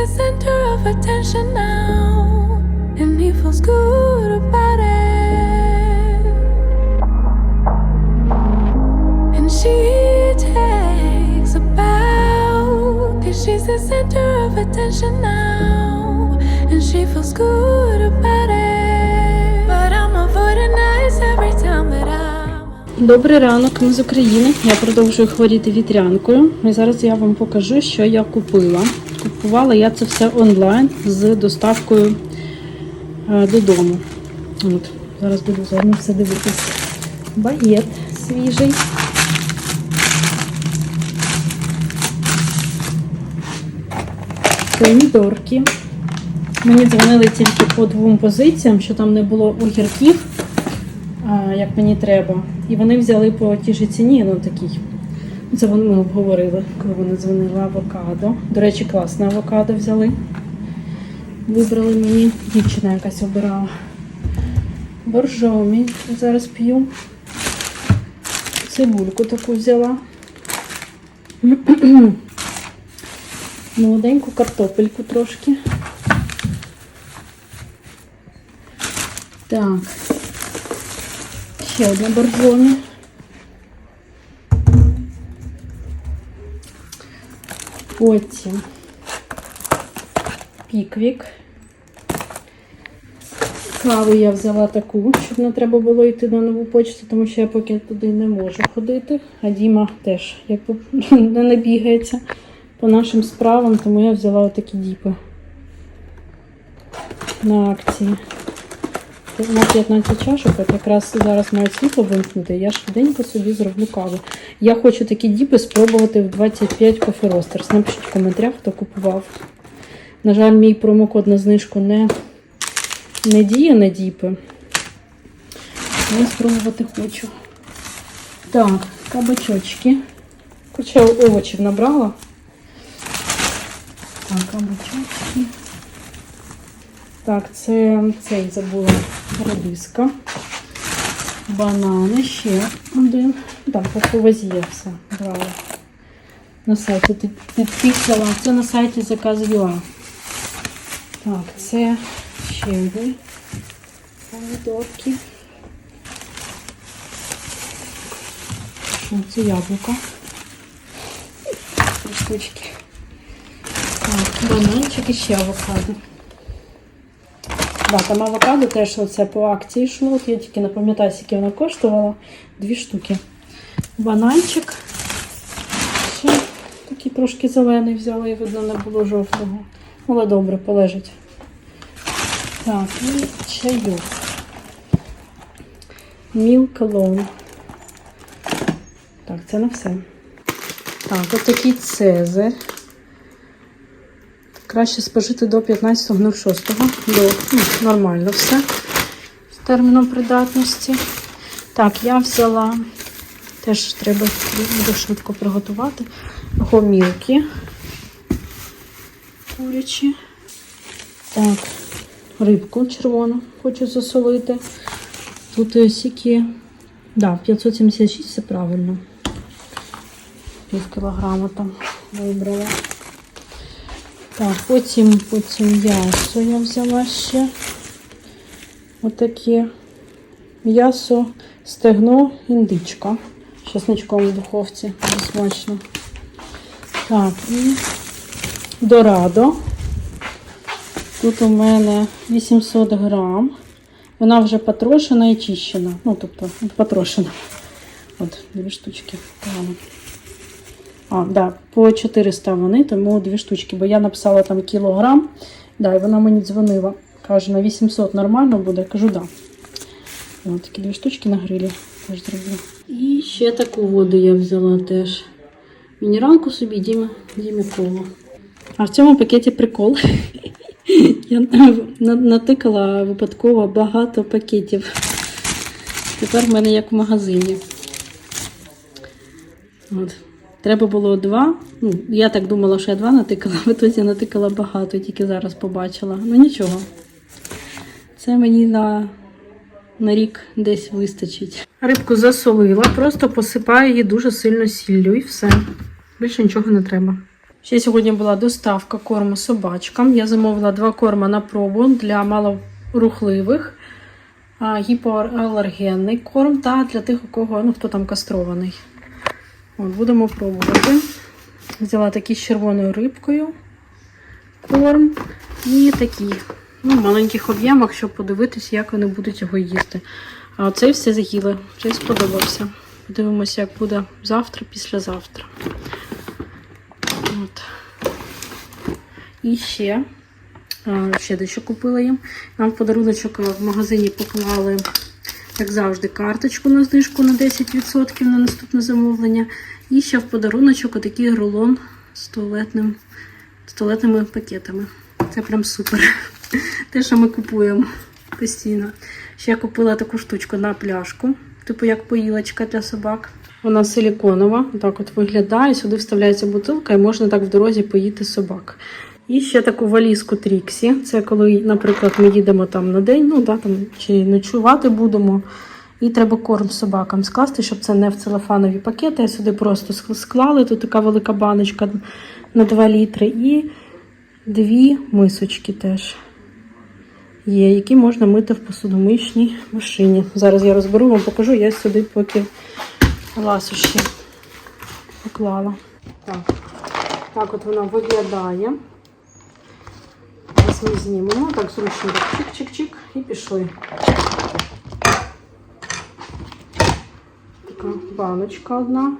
the center of attention now, and he feels good about it. And she takes a bow, cause she's the center of attention now, and she feels good about it. But I'm avoiding eyes every time that I'm. Добрий ранок, ми з України. Я продовжую хворіти вітрянкою. І зараз я вам покажу, що я купила. Купувала я це все онлайн з доставкою е, додому. От, зараз буду все дивитися. Багет свіжий. Помідорки. Мені дзвонили тільки по двом позиціям, що там не було огірків як мені треба. І вони взяли по тій ж ціні, ну такій. Це вони ми обговорили, коли вони дзвонили авокадо. До речі, класне авокадо взяли. Вибрали мені, дівчина якась обирала. Боржомі зараз п'ю. Цибульку таку взяла. Молоденьку картопельку трошки. Так. Ще одне боржомі. Потім піквік. Каву я взяла таку, щоб не треба було йти на нову почту, тому що я поки туди не можу ходити. А Діма теж якби не набігається по нашим справам, тому я взяла отакі діпи на акції. На 15 чашок, от якраз зараз маю світло вимкнути, я швиденько собі зроблю каву. Я хочу такі діпи спробувати в 25 Coffee Roasters. Напишіть в коментарях, хто купував. На жаль, мій промокод на знижку не, не діє на діпи. Але спробувати хочу. Так, кабачочки. Хоча овочів набрала. Так, кабачочки. Так, це цей забула редиска. Банани ще один. Так, по вазі я все брала. На сайті під- підписала. Це на сайті заказ.ua. Так, це ще один. Помідорки. Це яблуко? Штучки. Так, бананчик і ще авокадо. Да, там авокадо теж оце по акції йшло. От я тільки не пам'ятаю, скільки воно коштувало. Дві штуки. Бананчик. Ще такий трошки зелений взяли, і видно, не було жовтого. Але добре, полежить. Так, і чайок. Alone. Так, це на все. Так, от такий цезарь. Краще спожити до 15.06. До, ну, нормально все з терміном придатності. Так, я взяла, теж треба буде швидко приготувати. Гомілки курячі. Так, рибку червону хочу засолити. Тут е, сіки, да, 576, все правильно. Пів кілограма там вибрала. Так, потім, потім м'ясо я взяла ще. Отаке м'ясо, стегно, індичка. з в духовці. Дуже смачно. Так, і дорадо. Тут у мене 800 грам. Вона вже потрошена і чищена. Ну, тобто, потрошена. От, дві штучки. Погано. А, да, по 400 вони, тому дві штучки, бо я написала там кілограм. Да, і вона мені дзвонила. Каже, на 800 нормально буде. Кажу, да. Ось такі дві штучки на грилі теж зроблю. І ще таку воду я взяла теж. Мінералку собі, Діма, Дімі коло. А в цьому пакеті прикол. Я натикала випадково багато пакетів. Тепер в мене як в магазині. От. Треба було два. Ну, я так думала, що я два натикала, в ітоді натикала багато, тільки зараз побачила. Ну нічого. Це мені на, на рік десь вистачить. Рибку засолила, просто посипаю її дуже сильно сіллю і все. Більше нічого не треба. Ще сьогодні була доставка корму собачкам. Я замовила два корма на пробу для малорухливих, гіпоалергенний корм та для тих, у кого ну, хто там кастрований. От, будемо пробувати. Взяла такий з червоною рибкою корм і такий ну, в маленьких об'ємах, щоб подивитися, як вони будуть його їсти. А оцей все з'їли, вже сподобався. Подивимося, як буде завтра, післязавтра. От. І ще, ще дещо купила їм. Нам в подаруночок в магазині поклали, як завжди, карточку на знижку на 10% на наступне замовлення. І ще в подаруночок отакий рулон з туалетним, з туалетними пакетами. Це прям супер. Те, що ми купуємо постійно. Ще я купила таку штучку на пляшку, типу як поїлочка для собак. Вона силіконова, так от виглядає. Сюди вставляється бутилка і можна так в дорозі поїти собак. І ще таку валізку Тріксі. Це коли, наприклад, ми їдемо там на день, ну да, там чи ночувати будемо. І треба корм собакам скласти, щоб це не в целофанові пакети, а сюди просто ск- склали. Тут така велика баночка на 2 літри. І дві мисочки теж є, які можна мити в посудомиючній машині. Зараз я розберу, вам покажу, я сюди поки ласощі поклала. Так, так от вона виглядає. Ми знімемо, так зручно чик-чик-чик і пішли. Така баночка одна.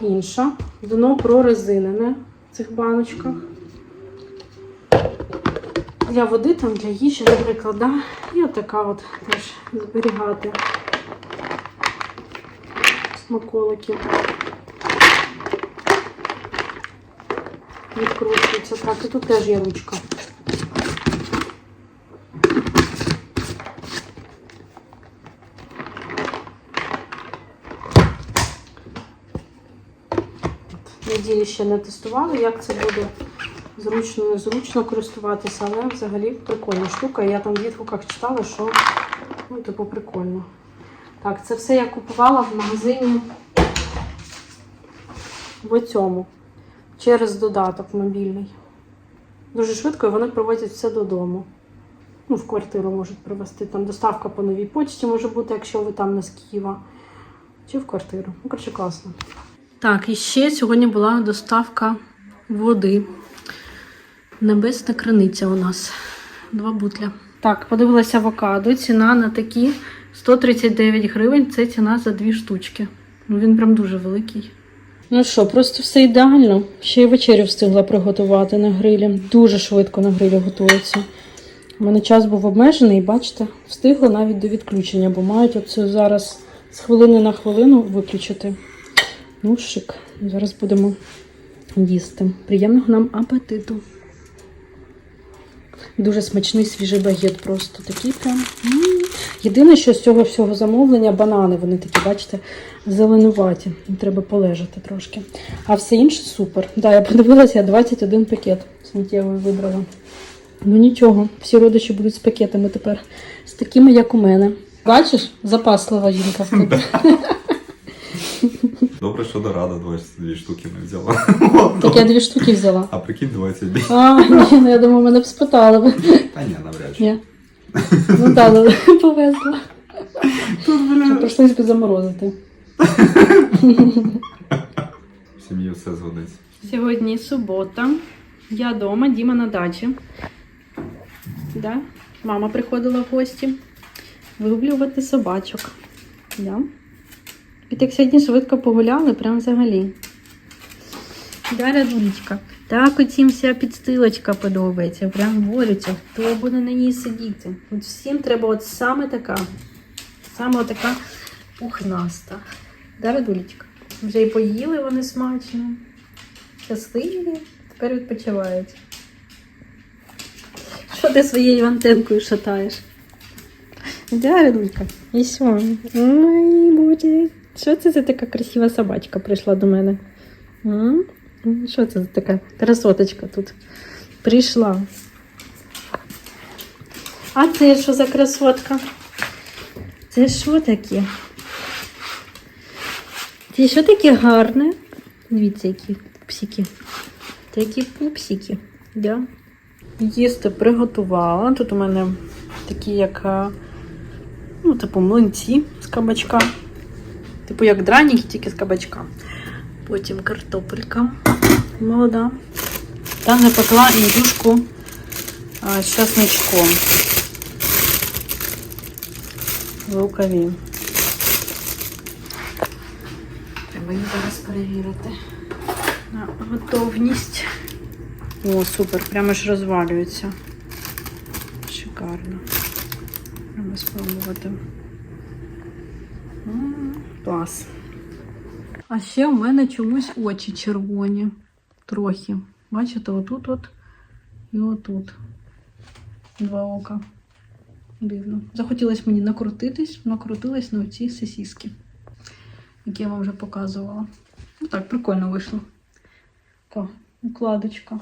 Інша. Дно прорезинене в цих баночках. Для води, там, для їжі, наприклад, да? і отака от теж зберігати смаколики. Відкручується. Так, і тут теж є ручка. Неділі ще не тестували, як це буде зручно, незручно користуватися, але взагалі прикольна штука. Я там в відгуках читала, що ну, типу, прикольно. Так, це все я купувала в магазині в цьому через додаток мобільний. Дуже швидко і вони привозять все додому. Ну, в квартиру можуть привезти. Там доставка по новій почті може бути, якщо ви там не з Києва. Чи в квартиру. Ну, коротше, класно. Так, і ще сьогодні була доставка води. Небесна криниця у нас. Два бутля. Так, подивилася авокадо. Ціна на такі 139 гривень. Це ціна за дві штучки. Ну, він прям дуже великий. Ну що, просто все ідеально. Ще й вечерю встигла приготувати на грилі. Дуже швидко на грилі готується. У мене час був обмежений, бачите, встигла навіть до відключення, бо мають оце зараз з хвилини на хвилину виключити. Ну, шик. Зараз будемо їсти. Приємного нам апетиту. Дуже смачний свіжий багет просто такий прям. Єдине, що з цього всього замовлення банани, вони такі, бачите, зеленуваті. Треба полежати трошки. А все інше супер. Да, я подивилася, я 21 пакет сміттєвий вибрала. Ну нічого, всі родичі будуть з пакетами тепер. З такими, як у мене. Бачиш, запаслива жінка в тебе. Добре, що дорада 22 штуки не взяла. Так я дві штуки взяла. А прикинь, 22. А, ні, ну я думаю, мене б спитали. Та ні, навряд чи. Ну так, але повезло. Прийшлось би заморозити. В сім'ї все згодиться. Сьогодні субота. Я вдома, Діма на дачі. Да? Мама приходила в гості вигублювати собачок. Да? І так сьогодні швидко погуляли, прям взагалі. Да, Радулечка? Так усім вся підстилочка подобається. Прям борються, хто буде на ній сидіти. От всім треба от саме така. Саме така пухнаста. Да, Радулечка? Вже і поїли вони смачно. Щасливі, тепер відпочивають. Що ти своєю антенкою шатаєш? Да, Радулька? І що? Ой, боже. Що це за така красива собачка прийшла до мене? М? Що це така красоточка тут прийшла? А це що за красотка? Це що таке? Це що таке гарне? Дивіться, які Пупсики. Такі пупсики. Да. Їсти приготувала. Тут у мене такі, як е, ну, типу, млинці з кабачка. Типу, як драніки, тільки з кабачка. Потім картопелька молода. Та запекла індюшку з часничком. В рукаві. Треба її зараз перевірити. На готовність. О, супер, прямо ж розвалюється. Шикарно. Треба спробувати. Клас. А ще в мене чомусь очі червоні. Трохи. Бачите, отут от і отут. Два ока. Дивно. Захотілося мені накрутитись, накрутилась на оці сосіски, які я вам вже показувала. Ну так, прикольно вийшло. Така укладочка.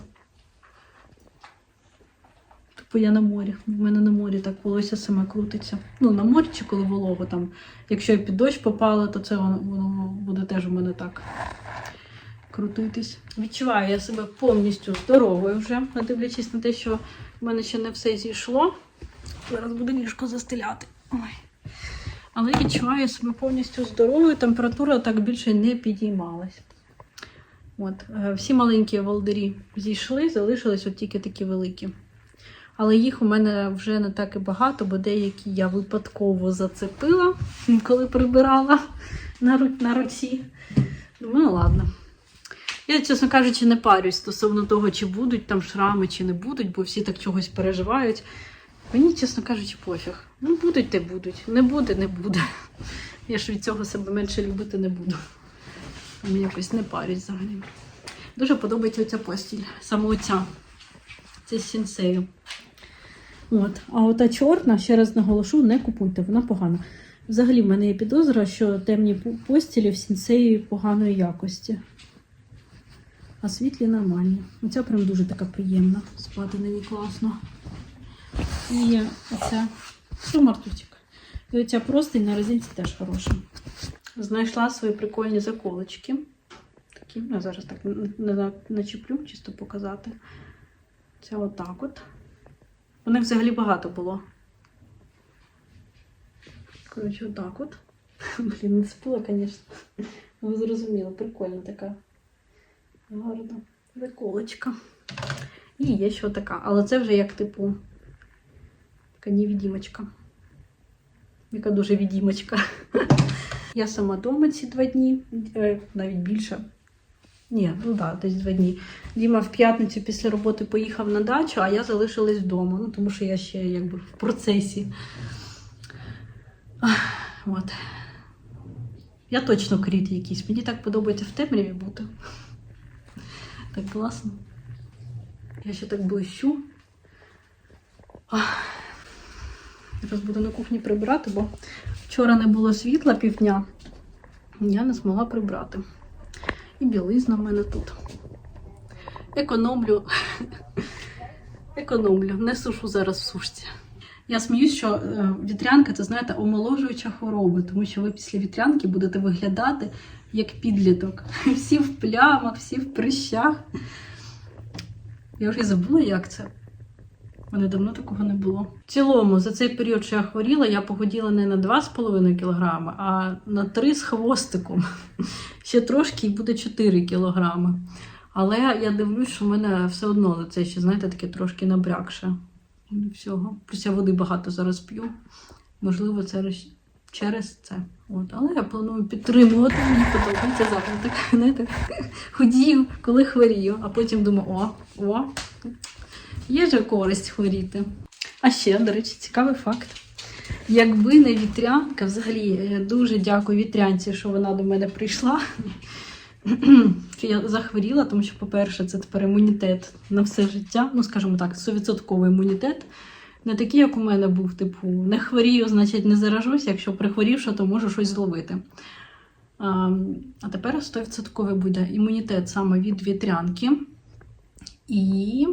Типу я на морі. В мене на морі так волосся саме крутиться. Ну, на морі чи коли волого там. Якщо я під дощ попала, то це воно, воно буде теж у мене так крутитись. Відчуваю я себе повністю здоровою вже, не дивлячись на те, що в мене ще не все зійшло. Зараз буду ліжко застеляти. Ой. Але відчуваю себе повністю здоровою, температура так більше не підіймалась. От, е, всі маленькі волдирі зійшли, залишились от тільки такі великі. Але їх у мене вже не так і багато, бо деякі я випадково зацепила, коли прибирала на, ру- на руці. Думаю, ну ладно. Я, чесно кажучи, не парюсь стосовно того, чи будуть там шрами, чи не будуть, бо всі так чогось переживають. Мені, чесно кажучи, пофіг. Ну, будуть, те будуть. Не буде, не буде. Я ж від цього себе менше любити не буду. Тому якось не парюсь взагалі. Дуже подобається оця постіль. Саме оця. Це сінсею. От. А ота чорна, ще раз наголошу, не купуйте, вона погана. Взагалі, в мене є підозра, що темні постілі в сінсеї поганої якості. А світлі нормальні. Оця прям дуже така приємна. Спати на ній класно. І оця що Мартусик. І оця простинь на резинці теж хороша. Знайшла свої прикольні заколочки. Такі, я зараз так начеплю, чисто показати. Це отак от. Вони взагалі багато було. Коротше, отак от. Блін, не спила, звісно. Ви зрозуміли, прикольна така. Гарна. Заколочка. І є ще така. Але це вже як типу така невідімочка. Яка дуже відімочка. Я сама вдома ці два дні, е, навіть більше. Ні, ну так, десь два дні. Діма в п'ятницю після роботи поїхав на дачу, а я залишилась вдома. Ну, тому що я ще якби в процесі. От. Я точно кріт якийсь. Мені так подобається в темряві бути. Так класно. Я ще так блищу. Зараз буду на кухні прибирати, бо вчора не було світла півдня. Я не змогла прибрати. І білизна в мене тут. Економлю. Економлю. Не сушу зараз в сушці. Я сміюсь, що е, вітрянка це, знаєте, омоложуюча хвороба, тому що ви після вітрянки будете виглядати як підліток. Всі в плямах, всі в прищах. Я вже забула, як це. Мене давно такого не було. В цілому, за цей період, що я хворіла, я похуділа не на 2,5 кг, а на 3 з хвостиком. Ще трошки і буде 4 кг. Але я дивлюсь, що в мене все одно це ще, знаєте, таке трошки набрякше. Всього. Плюс я води багато зараз п'ю. Можливо, це через це. От. Але я планую підтримувати. Мені подобається зараз. Так, знаєте, худію, коли хворію, а потім думаю, о, о, є же користь хворіти. А ще, до речі, цікавий факт. Якби не вітрянка, взагалі я дуже дякую вітрянці, що вона до мене прийшла. що я захворіла, тому що, по-перше, це тепер імунітет на все життя. Ну, скажімо так, 100% імунітет. Не такий, як у мене був, типу, не хворію, значить не заражусь, якщо прихворівши, то можу щось зловити. А, а тепер 100% буде імунітет саме від вітрянки. І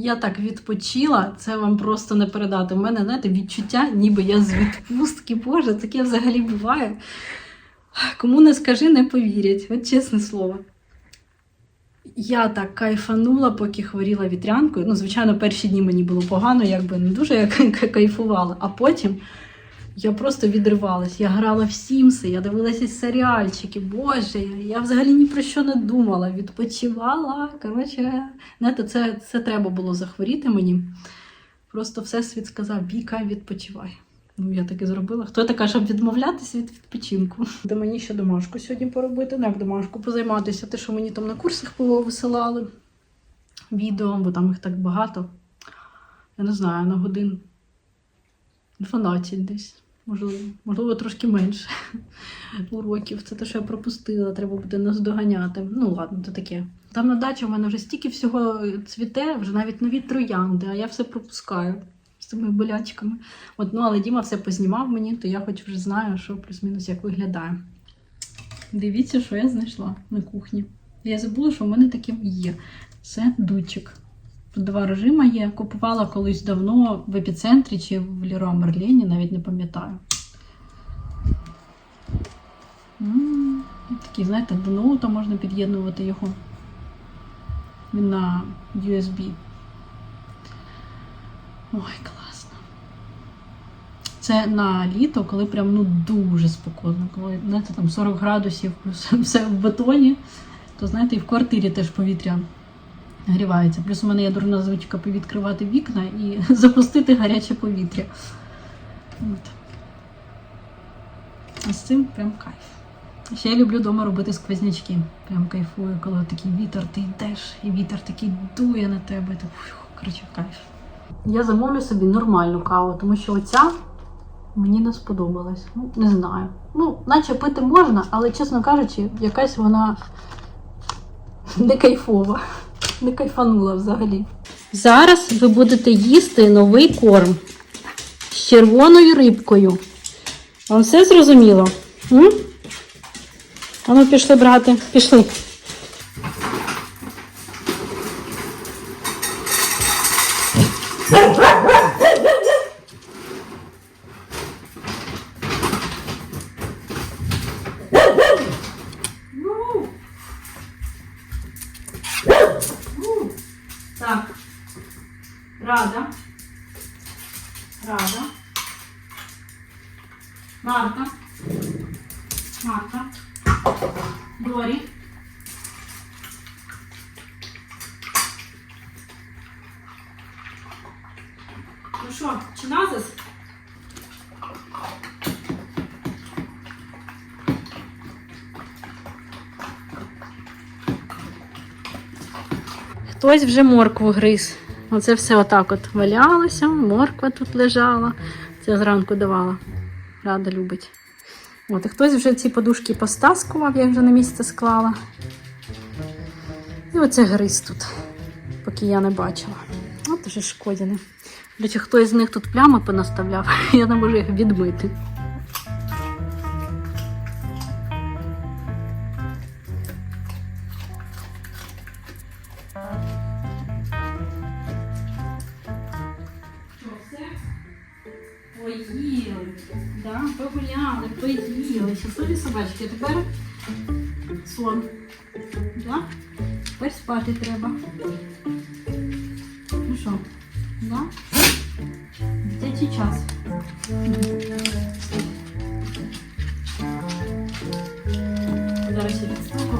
я так відпочила, це вам просто не передати. У мене, знаєте, відчуття, ніби я з відпустки. Боже, таке взагалі буває. Кому не скажи, не повірять. От чесне слово. Я так кайфанула, поки хворіла вітрянкою. Ну, звичайно, перші дні мені було погано, якби не дуже я кайфувала. А потім я просто відривалась. Я грала в Сімси, я дивилася серіальчики. Боже, я взагалі ні про що не думала. Відпочивала. Коротше, знаєте, це, це треба було захворіти мені. Просто всесвіт сказав: Віка, відпочивай. Ну, я так і зробила. Хто така, щоб відмовлятися від відпочинку? Де мені ще домашку сьогодні поробити, ну як домашку позайматися, те, що мені там на курсах висилали відео, бо там їх так багато. Я не знаю, на годин 12 десь. Можливо, можливо, трошки менше уроків. Це те, що я пропустила, треба буде наздоганяти. Ну, ладно, це таке. Там на дачі в мене вже стільки всього цвіте, вже навіть нові троянди, а я все пропускаю з цими болячками. От, ну, але Діма все познімав мені, то я хоч вже знаю, що плюс-мінус як виглядає. Дивіться, що я знайшла на кухні. Я забула, що в мене таке є. Це дутчик. Два режими є. Купувала колись давно в епіцентрі чи в Ліро Мерліні, навіть не пам'ятаю. Такий, знаєте, до ноута можна під'єднувати його. Він на USB. Ой, класно. Це на літо, коли прям ну дуже спекотно. Коли знаєте, там 40 градусів, плюс все в бетоні, то знаєте, і в квартирі теж повітря грівається. Плюс у мене є дурна звичка повідкривати вікна і запустити гаряче повітря. От. А з цим прям кайф. Ще я люблю вдома робити сквознячки. Прям кайфую, коли такий вітер, ти йдеш, і вітер такий дує на тебе. Так, коротше, кайф. Я замовлю собі нормальну каву, тому що оця мені не сподобалась. Ну, не знаю. Ну, наче пити можна, але, чесно кажучи, якась вона не кайфова. Не кайфанула взагалі. Зараз ви будете їсти новий корм з червоною рибкою. Вам все зрозуміло? М? А ну пішли брати, пішли. Рада. Марта. Марта. Дорі. Ну що, чи? Хтось вже моркву гриз. Оце все отак от валялося, морква тут лежала. Це зранку давала. Рада любить. От, і хтось вже ці подушки постаскував, я вже на місце склала. І оце гриз тут, поки я не бачила. От уже шкодяне. До речі, хтось з них тут плями понаставляв, я не можу їх відмити. А тепер сон. Да? Тепер спати треба. Ну що, да? Дитячий час. Зараз я підставку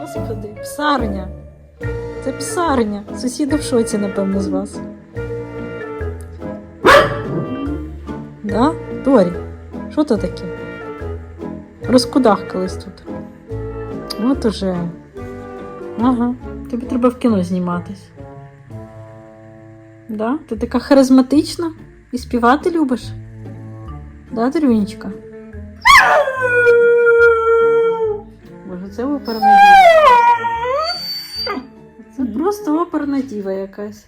Господи, псарня. Це псарня. Сусіди в шоці, напевно, з вас. Да? Торі, що то таке? Розкудахкались тут. От уже. Ага, тобі треба в кіно зніматись. Да? Ти така харизматична і співати любиш? Да, Дарюнечка? Боже, це оперна діва. Це просто оперна діва якась.